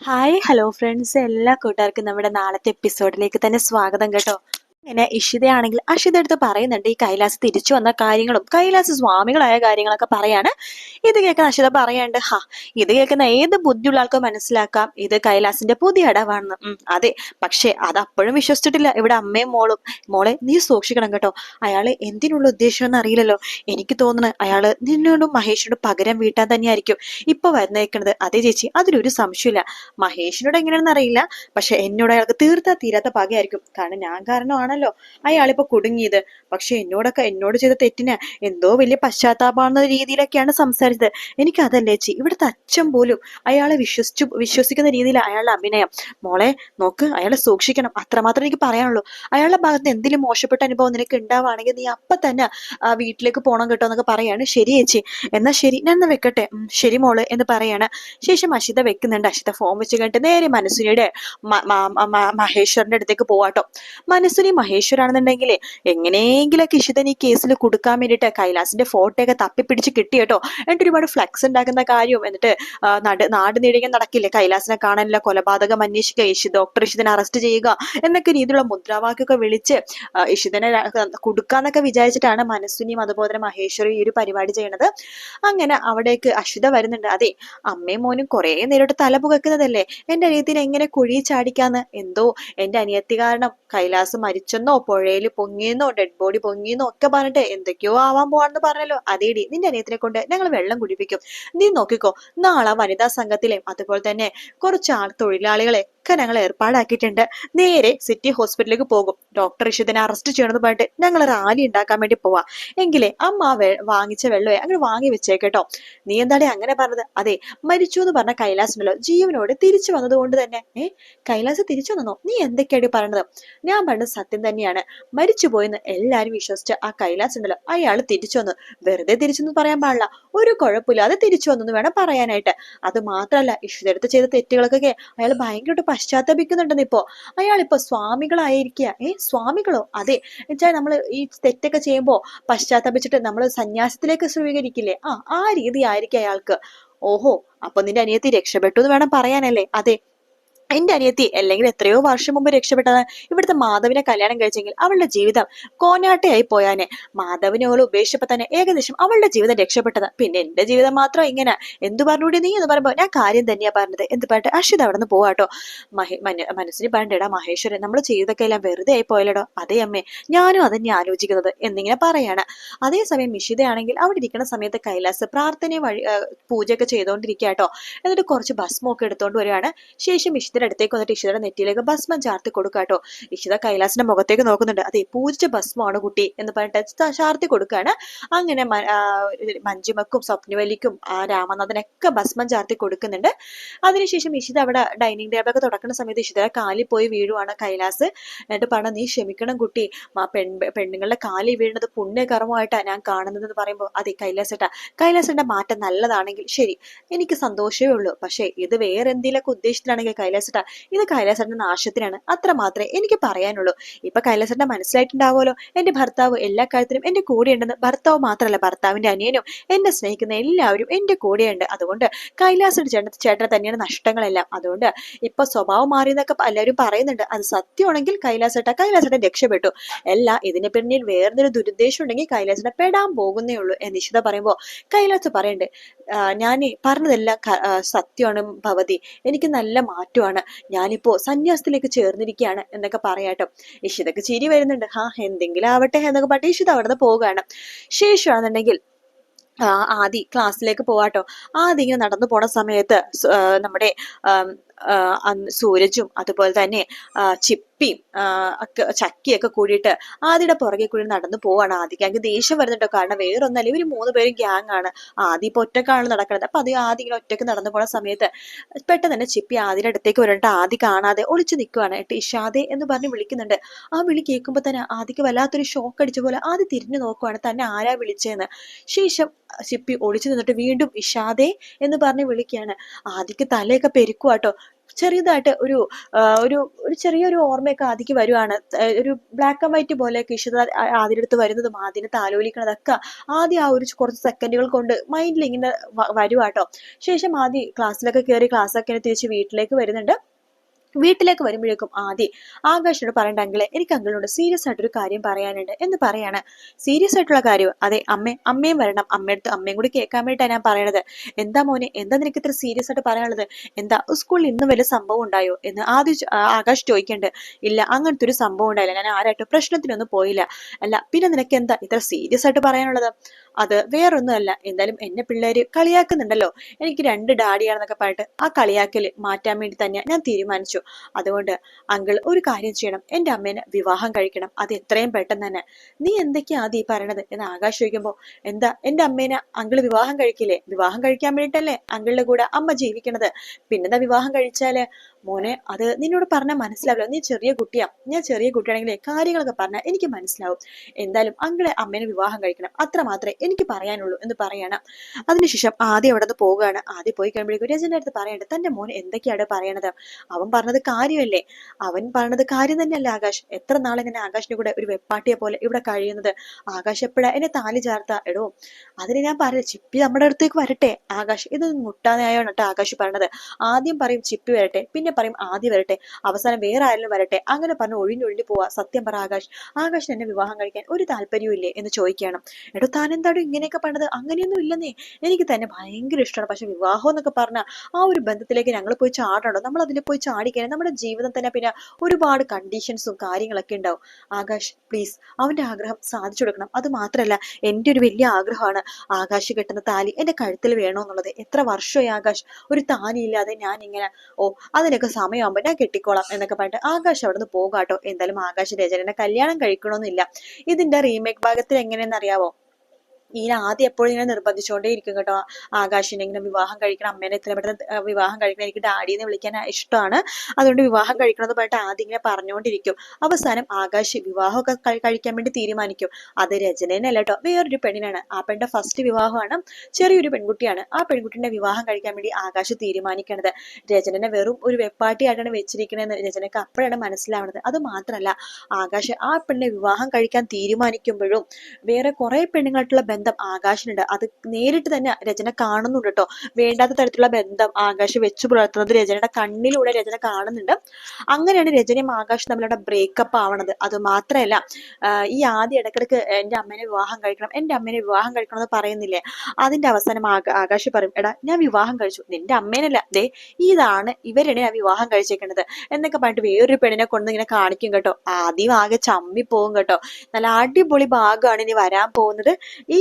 Hi hello friends എല്ലാ കൂട്ടുകാർക്കും നമ്മുടെ നാളത്തെ എപ്പിസോഡിലേക്ക് തന്നെ സ്വാഗതം കേട്ടോ. ഇങ്ങനെ ഇഷിതയാണെങ്കിൽ അഷിത എടുത്ത് പറയുന്നുണ്ട് ഈ കൈലാസ് തിരിച്ചു വന്ന കാര്യങ്ങളും കൈലാസ് സ്വാമികളായ കാര്യങ്ങളൊക്കെ പറയാണ്. ഇത് കേൾക്കുന്ന അഷിത പറയാണ്ട് ഹാ ഇത് കേൾക്കുന്ന ഏത് ബുദ്ധിയുള്ള ആൾക്കും മനസ്സിലാക്കാം. ഇത് കൈലാസിന്റെ പുതിയ അടവാണെന്ന്. ഉം, അതെ. പക്ഷെ അത് അപ്പോഴും വിശ്വസിച്ചിട്ടില്ല. ഇവിടെ അമ്മയും മോളും മോളെ നീ സൂക്ഷിക്കണം കേട്ടോ. അയാൾ എന്തിനുള്ള ഉദ്ദേശം എന്ന് അറിയില്ലല്ലോ. എനിക്ക് തോന്നുന്നത് അയാൾ നിന്നോടും മഹേഷിനോടും പകരം വീട്ടാൻ തന്നെയായിരിക്കും. ഇപ്പൊ വരുന്നേക്കണത് അതേ ചേച്ചി അതിലൊരു സംശയമില്ല മഹേഷിനോട് എങ്ങനെയാണെന്ന് അറിയില്ല. പക്ഷെ എന്നോട് അയാൾക്ക് തീർത്താ തീരാത്ത പകയായിരിക്കും കാരണം ഞാൻ കാരണമാണല്ലോ അയാളിപ്പോ കുടുങ്ങിയത്. പക്ഷെ എന്നോടൊക്കെ എന്നോട് ചെയ്ത തെറ്റിന് എന്തോ വലിയ പശ്ചാത്താപമാണെന്ന രീതിയിലൊക്കെയാണ് സംസാരിച്ചത്. എനിക്ക് അതല്ലേ ചേച്ചി ഇവിടുത്തെ അച്ഛൻ പോലും അയാളെ വിശ്വസിച്ചു വിശ്വസിക്കുന്ന രീതിയിൽ അയാളുടെ അഭിനയം. മോളെ നോക്ക് അയാളെ സൂക്ഷിക്കണം. അത്രമാത്രം എനിക്ക് പറയാനുള്ളൂ. അയാളുടെ ഭാഗത്ത് എന്തെങ്കിലും മോശപ്പെട്ട അനുഭവം നിനക്ക് ഉണ്ടാവുകയാണെങ്കിൽ നീ അപ്പൊ തന്നെ ആ വീട്ടിലേക്ക് പോകണം കേട്ടോ എന്നൊക്കെ പറയാണ്. ശരി ചേച്ചി. എന്നാ ശരി. ഞാൻ എന്നാ വെക്കട്ടെ? ശരി മോൾ എന്ന് പറയാണ്. ശേഷം അശിത വെക്കുന്നുണ്ട്. അശിത ഫോം വെച്ച് കഴിഞ്ഞിട്ട് നേരെ മനസ്സുനിയുടെ മഹേശ്വരന്റെ അടുത്തേക്ക് പോവാട്ടോ. മനസ്സുനി മഹേശ്വരാണെന്നുണ്ടെങ്കിൽ എങ്ങനെയെങ്കിലൊക്കെ ഇഷിതൻ ഈ കേസിൽ കൊടുക്കാൻ വേണ്ടിയിട്ട് കൈലാസിന്റെ ഫോട്ടോ ഒക്കെ തപ്പിപ്പിടിച്ച് കിട്ടി കേട്ടോ. എന്നിട്ട് ഒരുപാട് ഫ്ലക്സ് ഉണ്ടാക്കുന്ന കാര്യവും. എന്നിട്ട് നാട് നാട് നീടിക്കാൻ നടക്കില്ലേ? കൈലാസിനെ കാണാനില്ല കൊലപാതകം അന്വേഷിക്കുക ഇഷി ഡോക്ടർ ഇഷിതനെ അറസ്റ്റ് ചെയ്യുക എന്നൊക്കെ രീതിയിലുള്ള മുദ്രാവാക്യമൊക്കെ വിളിച്ച് ഇഷിതനെ കൊടുക്കാന്നൊക്കെ വിചാരിച്ചിട്ടാണ് മനസ്സുനിയും അതുപോലെ തന്നെ മഹേശ്വരി ഈ ഒരു പരിപാടി ചെയ്യണത്. അങ്ങനെ അവിടേക്ക് അശ്വിത വരുന്നുണ്ട്. അതെ അമ്മയും മോനും കുറേ നേരിട്ട് തല പുകക്കുന്നതല്ലേ എന്റെ അനിയത്തിനെ എങ്ങനെ കുഴി ചാടിക്കാന്ന്? എന്തോ എന്റെ അനിയത്തി കാരണം കൈലാസ് മരിച്ചെന്നോ പുഴയിൽ പൊങ്ങിയെന്നോ ഡെഡ് ബോഡി പൊങ്ങിയെന്നോ ഒക്കെ പറഞ്ഞിട്ട് എന്തൊക്കെയോ ആവാൻ പോവാണെന്ന് പറഞ്ഞല്ലോ. അതേടി നിന്റെ അനിയത്തിനെ കൊണ്ട് ഞങ്ങൾ വെള്ളം കുടിപ്പിക്കും. നീ നോക്കിക്കോ നാളെ വനിതാ സംഘത്തിലെയും അതുപോലെ തന്നെ കുറച്ച് ആൾ തൊഴിലാളികളെ ഒക്കെ ഞങ്ങൾ ഏർപ്പാടാക്കിയിട്ടുണ്ട്. നേരെ സിറ്റി ഹോസ്പിറ്റലിലേക്ക് പോകും. ഡോക്ടർ ഇഷുദിനെ അറസ്റ്റ് ചെയ്യണമെന്ന് പറഞ്ഞിട്ട് ഞങ്ങൾ റാലി ഉണ്ടാക്കാൻ വേണ്ടി പോവാ. എങ്കിലേ അമ്മ വാങ്ങിച്ച വെള്ളമേ അങ്ങനെ വാങ്ങി വെച്ചേക്കട്ടോ നീ എന്താടേ അങ്ങനെ പറഞ്ഞത്? അതെ മരിച്ചു എന്ന് പറഞ്ഞ കൈലാസ് ഉണ്ടല്ലോ ജീവനോട് തിരിച്ചു വന്നത് കൊണ്ട് തന്നെ. ഏ കൈലാസ് തിരിച്ചു വന്നോ? നീ എന്തൊക്കെയാണ് പറഞ്ഞത് ഞാൻ പറഞ്ഞത് സത്യം തന്നെയാണ്. മരിച്ചു പോയെന്ന് എല്ലാരും വിശ്വസിച്ച് ആ കൈലാസ് ഉണ്ടല്ലോ അയാൾ തിരിച്ചു വന്നു. വെറുതെ തിരിച്ചെന്ന് പറയാൻ പാടില്ല. ഒരു കുഴപ്പമില്ലാതെ തിരിച്ചു വന്നെന്ന് വേണം പറയാനായിട്ട്. അത് മാത്രല്ല ഇഷ്ടടുത്ത് ചെയ്ത തെറ്റുകൾക്കൊക്കെ അയാൾ ഭയങ്കരമായിട്ട് പശ്ചാത്തപിക്കുന്നുണ്ടെന്ന് ഇപ്പോ. അയാളിപ്പോ സ്വാമികളായിരിക്കുക ഏ സ്വാമികളോ? അതെ. എന്നുവെച്ചാൽ നമ്മൾ ഈ തെറ്റൊക്കെ ചെയ്യുമ്പോ പശ്ചാത്തപിച്ചിട്ട് നമ്മൾ സന്യാസത്തിലേക്ക് സ്വീകരിക്കില്ലേ? ആ ആ രീതി ആയിരിക്കും അയാൾക്ക്. ഓഹോ അപ്പൊ നിന്റെ അനിയത്തി രക്ഷപ്പെട്ടു എന്ന് വേണം പറയാനല്ലേ? അതെ. എന്റെ അനിയത്തി അല്ലെങ്കിൽ എത്രയോ വർഷം മുമ്പ് രക്ഷപ്പെട്ടത് ഇവിടുത്തെ മാധവിനെ കല്യാണം കഴിച്ചെങ്കിൽ അവളുടെ ജീവിതം കോനാട്ടയായി പോയാനെ. മാധവിനെ അവൾ ഉപേക്ഷിച്ചപ്പോ തന്നെ ഏകദേശം അവളുടെ ജീവിതം രക്ഷപ്പെട്ടത്. പിന്നെ എന്റെ ജീവിതം മാത്രം ഇങ്ങനെ. എന്തു പറഞ്ഞൂടി നീ എന്ന് പറയുമ്പോ ഞാൻ കാര്യം തന്നെയാ പറഞ്ഞത്. എന്ത് പറഞ്ഞിട്ട്? അർഷിത അവിടെ നിന്ന് പോവാട്ടോ മനസ്സിന് പറഞ്ഞിടാ മഹേശ്വരൻ നമ്മൾ ചെയ്തതൊക്കെ എല്ലാം വെറുതെ ആയി പോയല്ലോ അതേ അമ്മേ ഞാനും അതന്നെ ആലോചിക്കുന്നത്. എന്നിങ്ങനെ പറയാണ്. അതേസമയം മിഷിതയാണെങ്കിൽ അവിടെ ഇരിക്കുന്ന സമയത്ത് കൈലാസ് പ്രാർത്ഥനയും വഴി പൂജയൊക്കെ ചെയ്തുകൊണ്ടിരിക്കാട്ടോ എന്നിട്ട് കുറച്ച് ഭസ്മൊക്കെ എടുത്തോണ്ട് വരികയാണ്. ശേഷം ഇഷിതയുടെ അടുത്തേക്ക് വന്നിട്ട് ഇഷിതയുടെ നെറ്റിയിലേക്ക് ഭസ്മം ചാർത്തി കൊടുക്കാട്ടോ ഇഷിത കൈലാസിന്റെ മുഖത്തേക്ക് നോക്കുന്നുണ്ട്. അതെ പൂജിച്ച ഭസ്മമാണ് കുട്ടി എന്ന് പറഞ്ഞിട്ട് ചാർത്തി കൊടുക്കുകയാണ് അങ്ങനെ മഞ്ജുമക്കും സ്വപ്നവലിക്കും ആ രാമനാഥനൊക്കെ ഭസ്മം ചാർത്തി കൊടുക്കുന്നുണ്ട്. അതിനുശേഷം ഇഷിത അവിടെ ഡൈനിങ് ടേബിളൊക്കെ തുടക്കുന്ന സമയത്ത് ഇഷിതയുടെ കാലിൽ പോയി വീഴുവാണ് കൈലാസ്. എന്നിട്ട് പറഞ്ഞ നീ ക്ഷമിക്കണം കുട്ടി. പെൺ പെണ്ണുങ്ങളുടെ കാലിൽ വീഴുന്നത് പുണ്യകർമ്മമായിട്ടാണ് ഞാൻ കാണുന്നത് എന്ന് പറയുമ്പോൾ അതെ കൈലാസേട്ടാ. കൈലാസന്റെ മാറ്റം നല്ലതാണെങ്കിൽ ശരി. എനിക്ക് സന്തോഷമേ ഉള്ളൂ. പക്ഷേ ഇത് വേറെ എന്തെങ്കിലുമൊക്കെ ഉദ്ദേശത്തിലാണെങ്കിൽ കൈലാസേട്ടാ. ഇത് കൈലാസന്റെ നാശത്തിനാണ്. അത്ര മാത്രമേ എനിക്ക് പറയാനുള്ളൂ. ഇപ്പൊ കൈലാസന്റെ മനസ്സിലായിട്ടുണ്ടാവുമല്ലോ. എന്റെ ഭർത്താവ് എല്ലാ കാര്യത്തിലും എന്റെ കൂടെയുണ്ടെന്ന് ഭർത്താവ് മാത്രമല്ല ഭർത്താവിന്റെ അനിയനും എന്നെ സ്നേഹിക്കുന്ന എല്ലാവരും എന്റെ കൂടെയുണ്ട്. അതുകൊണ്ട് കൈലാസയുടെ ചേട്ടൻ ചേട്ടനെ തന്നെയാണ് നഷ്ടങ്ങളെല്ലാം. അതുകൊണ്ട് ഇപ്പൊ സ്വഭാവം മാറിയെന്നൊക്കെ എല്ലാവരും പറയുന്നുണ്ട്. അത് സത്യമാണെങ്കിൽ കൈലാസട്ട കൈലാസട്ടൻ രക്ഷപ്പെട്ടു. അല്ല ഇതിന് പിന്നിൽ വേറൊരു ദുരുദ്ദേശം ഉണ്ടെങ്കിൽ കൈലാസട്ട പെടാൻ പോകുന്നേ ഉള്ളൂ എന്ന് നിശിത പറയുമ്പോൾ കൈലാസ് പറയണ്ട് ഞാൻ പറഞ്ഞതെല്ലാം സത്യമാണ് ഭവതി. എനിക്ക് നല്ല മാറ്റമാണ്. ഞാനിപ്പോ സന്യാസത്തിലേക്ക് ചേർന്നിരിക്കുകയാണ് എന്നൊക്കെ പറയാട്ടോ. ഇഷിതക്ക് ചിരി വരുന്നുണ്ട്. ഹാ എന്തെങ്കിലും ആവട്ടെ എന്നൊക്കെ പറഞ്ഞിട്ട് അവിടെ നിന്ന് പോവുകയാണ്. ശേഷമാണെന്നുണ്ടെങ്കിൽ ആദി ക്ലാസ്സിലേക്ക് പോവാട്ടോ. ആദി ഇങ്ങനെ നടന്നു പോണ സമയത്ത് നമ്മുടെ സൂരജും അതുപോലെ തന്നെ ചിപ്പിയും ഒക്കെ ചക്കിയൊക്കെ കൂടിയിട്ട് ആദിയുടെ പുറകെ കൂടി നടന്നു പോവാണ് ആദിക്ക് ഗ്യാങ് ദേഷ്യം വരുന്നുണ്ടോ? കാരണം വേറൊന്നല്ല ഇവർ മൂന്ന് പേരും ഗ്യാങ് ആണ്. ആദ്യം ഇപ്പൊ ഒറ്റക്കാണ് നടക്കുന്നത്. അപ്പൊ അത് ആദ്യം ഇങ്ങനെ ഒറ്റയ്ക്ക് നടന്നു പോണ സമയത്ത് പെട്ടെന്ന് തന്നെ ചിപ്പി ആദിയുടെ അടുത്തേക്ക് വരണ്ട ആദി കാണാതെ ഒളിച്ചു നിൽക്കുവാണ് ഇഷാദെ എന്ന് പറഞ്ഞ് വിളിക്കുന്നുണ്ട്. ആ വിളി കേൾക്കുമ്പോ തന്നെ ആദിക്ക് വല്ലാത്തൊരു ഷോക്ക് അടിച്ച പോലെ ആദ്യ തിരിഞ്ഞു നോക്കുവാണ്. തന്നെ ആരാ വിളിച്ചതെന്ന് ശേഷം ചിപ്പി ഒളിച്ചു നിന്നിട്ട് വീണ്ടും ഇഷാദെ എന്ന് പറഞ്ഞ് വിളിക്കുകയാണ്. ആദിക്ക് തലയൊക്കെ പെരുക്കുവാട്ടോ. ചെറിയതായിട്ട് ഒരു ഒരു ഒരു ചെറിയൊരു ഓർമ്മയൊക്കെ ആദിക്ക് വരുവാണ്. ഒരു ബ്ലാക്ക് ആൻഡ് വൈറ്റ് പോലെയൊക്കെ ഇഷിത ആദ്യടുത്ത് വരുന്നതും ആദ്യം താലോലിക്കണതൊക്കെ ആദ്യം ആ ഒരു കുറച്ച് സെക്കൻഡുകൾ കൊണ്ട് മൈൻഡിൽ ഇങ്ങനെ വരുവാട്ടോ. ശേഷം ആദ്യം ക്ലാസ്സിലൊക്കെ കയറി ക്ലാസ്സൊക്കെ തിരിച്ച് വീട്ടിലേക്ക് വരുന്നുണ്ട്. വീട്ടിലേക്ക് വരുമ്പോഴേക്കും ആദി ആകാശിനോട് പറയണ്ട എനിക്ക് അങ്കിളിനോട് സീരിയസ് ആയിട്ടൊരു കാര്യം പറയാനുണ്ട് എന്ന് പറയാണ്. സീരിയസ് ആയിട്ടുള്ള കാര്യം അതെ അമ്മ അമ്മയും വരണം. അമ്മയടുത്ത് അമ്മയും കൂടി കേൾക്കാൻ വേണ്ടിയിട്ടാണ് ഞാൻ പറയണത്. എന്താ മോനെ എന്താ നിനക്ക് ഇത്ര സീരിയസ് ആയിട്ട് പറയാനുള്ളത്? എന്താ സ്കൂളിൽ ഇന്ന് വല്ല സംഭവം ഉണ്ടായോ? എന്ന് ആദ്യം ആകാശ് ചോദിക്കണ്ട്. ഇല്ല അങ്ങനത്തെ ഒരു സംഭവം ഉണ്ടായില്ല. ഞാൻ ആരായിട്ടും പ്രശ്നത്തിനൊന്നും പോയില്ല. അല്ല പിന്നെ നിനക്ക് എന്താ ഇത്ര സീരിയസ് ആയിട്ട് പറയാനുള്ളത്? അത് വേറൊന്നുമല്ല. എന്തായാലും എന്നെ പിള്ളേര് കളിയാക്കുന്നുണ്ടല്ലോ. എനിക്ക് രണ്ട് ഡാഡിയാണെന്നൊക്കെ പറഞ്ഞിട്ട് ആ കളിയാക്കൽ മാറ്റാൻ വേണ്ടി തന്നെ ഞാൻ തീരുമാനിച്ചു. അതുകൊണ്ട് അങ്കിൾ ഒരു കാര്യം ചെയ്യണം. എന്റെ അമ്മേനെ വിവാഹം കഴിക്കണം. അത് എത്രയും പെട്ടെന്ന് തന്നെ. നീ എന്തൊക്കെയാ ആദ്യം ഈ പറയണത്? എന്ന് ആകാശ് ചോദിക്കുമ്പോൾ എന്താ എന്റെ അമ്മേനെ അങ്കിൾ വിവാഹം കഴിക്കില്ലേ? വിവാഹം കഴിക്കാൻ വേണ്ടിയിട്ടല്ലേ അങ്കിളുടെ കൂടെ അമ്മ ജീവിക്കണത്? പിന്നെന്താ വിവാഹം കഴിച്ചാൽ? മോനെ അത് നിന്നോട് പറഞ്ഞാൽ മനസ്സിലാവില്ല. നീ ചെറിയ കുട്ടിയാ. ഞാൻ ചെറിയ കുട്ടിയാണെങ്കിലേ കാര്യങ്ങളൊക്കെ പറഞ്ഞാൽ എനിക്ക് മനസ്സിലാവും. എന്തായാലും അങ്കിളെ അമ്മേനെ വിവാഹം കഴിക്കണം. അത്ര മാത്രമേ എനിക്ക് പറയാനുള്ളൂ എന്ന് പറയണം. അതിനുശേഷം ആദ്യം അവിടെ നിന്ന് പോവുകയാണ്. ആദ്യം പോയി കഴിയുമ്പോഴേക്കും രജന്റെ അടുത്ത് പറയേണ്ടത് തന്റെ മോൻ എന്തൊക്കെയാണ് പറയണത്? അവൻ പറഞ്ഞത് കാര്യമല്ലേ? അവൻ പറഞ്ഞത് കാര്യം തന്നെയല്ലേ ആകാശ്? എത്ര നാളെ ഇങ്ങനെ ആകാശിന്റെ കൂടെ ഒരു വെപ്പാട്ടിയെ പോലെ ഇവിടെ കഴിയുന്നത്? ആകാശ് എപ്പോഴാ എന്നെ താലി ചേർത്ത? എടോ അതിന് ഞാൻ പറയാം ചിപ്പി നമ്മുടെ അടുത്തേക്ക് വരട്ടെ ആകാശ്? ഇതൊന്നും മുട്ടാതെ കേട്ടോ ആകാശ് പറഞ്ഞത്. ആദ്യം പറയും ചിപ്പി വരട്ടെ പിന്നെ പറയും ആദ്യം വരട്ടെ അവസാനം വേറെ ആരെങ്കിലും വരട്ടെ. അങ്ങനെ പറഞ്ഞ് ഒഴിഞ്ഞൊഴിഞ്ഞു പോവാ. സത്യം പറ ആകാശ്. ആകാശിന് എന്നെ വിവാഹം കഴിക്കാൻ ഒരു താല്പര്യവും ഇല്ലേ എന്ന് ചോദിക്കണം എടോ താൻ എന്താടോ ഇങ്ങനെയൊക്കെ പറഞ്ഞത്? അങ്ങനെയൊന്നും ഇല്ലെന്നേ. എനിക്ക് തന്നെ ഭയങ്കര ഇഷ്ടമാണ്. പക്ഷെ വിവാഹം എന്നൊക്കെ പറഞ്ഞാൽ ആ ഒരു ബന്ധത്തിലേക്ക് ഞങ്ങൾ പോയി ചാടണോ? നമ്മൾ അതിൽ പോയി ചാടിക്കാൻ നമ്മുടെ ജീവിതം തന്നെ പിന്നെ ഒരുപാട് കണ്ടീഷൻസും കാര്യങ്ങളൊക്കെ ഉണ്ടാവും. ആകാശ് പ്ലീസ് അവന്റെ ആഗ്രഹം സാധിച്ചു കൊടുക്കണം. അത് മാത്രമല്ല എന്റെ ഒരു വലിയ ആഗ്രഹമാണ് ആകാശ് കെട്ടുന്ന താലി. എന്റെ കഴുത്തിൽ വേണോന്നുള്ളത് എത്ര വർഷമായി ആകാശ്? ഒരു താലി ഇല്ലാതെ ഞാൻ ഇങ്ങനെ ഓ അതിനൊക്കെ സമയമാകുമ്പോൾ ഞാൻ കെട്ടിക്കോളാം എന്നൊക്കെ പറഞ്ഞിട്ട് ആകാശ് അവിടെ നിന്ന് പോകാട്ടോ. എന്തായാലും ആകാശ് രചനനെ കല്യാണം കഴിക്കണമെന്നില്ല ഇതിന്റെ റീമേക്ക് ഭാഗത്തിൽ എങ്ങനെയെന്ന് അറിയാവോ ഇങ്ങനെ ആദ്യം എപ്പോഴും ഇങ്ങനെ നിർബന്ധിച്ചുകൊണ്ടേ ഇരിക്കും കേട്ടോ. ആകാശിനെ ഇങ്ങനെ വിവാഹം കഴിക്കണം അമ്മേനെ ഇത്ര പെട്ടെന്ന് വിവാഹം കഴിക്കണം എനിക്ക് ഡാഡിയെന്ന് വിളിക്കാൻ ഇഷ്ടമാണ്. അതുകൊണ്ട് വിവാഹം കഴിക്കണം എന്ന് പറഞ്ഞിട്ട് ആദ്യം ഇങ്ങനെ പറഞ്ഞുകൊണ്ടിരിക്കും അവസാനം ആകാശ് വിവാഹമൊക്കെ കഴിക്കാൻ വേണ്ടി തീരുമാനിക്കും. അത് രചനേനല്ല കേട്ടോ വേറൊരു പെണ്ണിനാണ്. ആ പെണ്ണിന്റെ ഫസ്റ്റ് വിവാഹമാണ്. ചെറിയൊരു പെൺകുട്ടിയാണ്. ആ പെൺകുട്ടിന്റെ വിവാഹം കഴിക്കാൻ വേണ്ടി ആകാശ് തീരുമാനിക്കണത്. രചനനെ വെറും ഒരു വെപ്പാട്ടിയായിട്ടാണ് വെച്ചിരിക്കണതെന്ന് രചനക്ക് അപ്പോഴാണ് മനസ്സിലാവുന്നത്. അത് മാത്രമല്ല ആകാശ് ആ പെണ്ണിനെ വിവാഹം കഴിക്കാൻ തീരുമാനിക്കുമ്പോഴും വേറെ കുറെ പെണ്ണുങ്ങളായിട്ടുള്ള ബന്ധം ആകാശിനുണ്ട്. അത് നേരിട്ട് തന്നെ രചന കാണുന്നുണ്ട് കേട്ടോ വേണ്ടാത്ത തരത്തിലുള്ള ബന്ധം ആകാശ് വെച്ചു പുലർത്തുന്നത് രചനയുടെ കണ്ണിലൂടെ രചന കാണുന്നുണ്ട്. അങ്ങനെയാണ് രചനയും ആകാശും തമ്മിലുള്ള ബ്രേക്കപ്പ് ആവണത്. അത് മാത്രമല്ല ഈ ആദ്യ ഇടക്കിടക്ക് എന്റെ അമ്മേനെ വിവാഹം കഴിക്കണം എന്റെ അമ്മേനെ വിവാഹം കഴിക്കണം എന്ന് പറയുന്നില്ലേ? അതിന്റെ അവസാനം ആകാശം പറയും എടാ ഞാൻ വിവാഹം കഴിച്ചു. നിന്റെ അമ്മേനല്ല. ദേ ഇതാണ് ഇവരാണ് ഞാൻ വിവാഹം കഴിച്ചേക്കുന്നത് എന്നൊക്കെ പറഞ്ഞിട്ട് വേറൊരു പെണ്ണിനെ കൊണ്ട് ഇങ്ങനെ കാണിക്കും കേട്ടോ. ആദ്യം ആകെ ചമ്മി പോകും കേട്ടോ. നല്ല അടിപൊളി ഭാഗമാണ് ഇനി വരാൻ പോകുന്നത്. ഈ